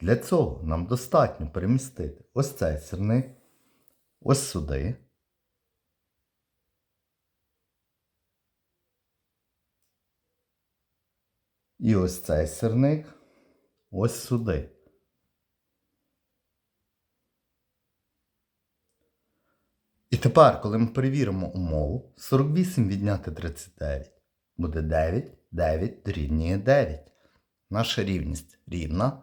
Для цього нам достатньо перемістити ось цей сірник, ось сюди. І ось цей сірник ось сюди. І тепер, коли ми перевіримо умову, 48 відняти 39 буде 9, 9 дорівнює 9. Наша рівність рівна,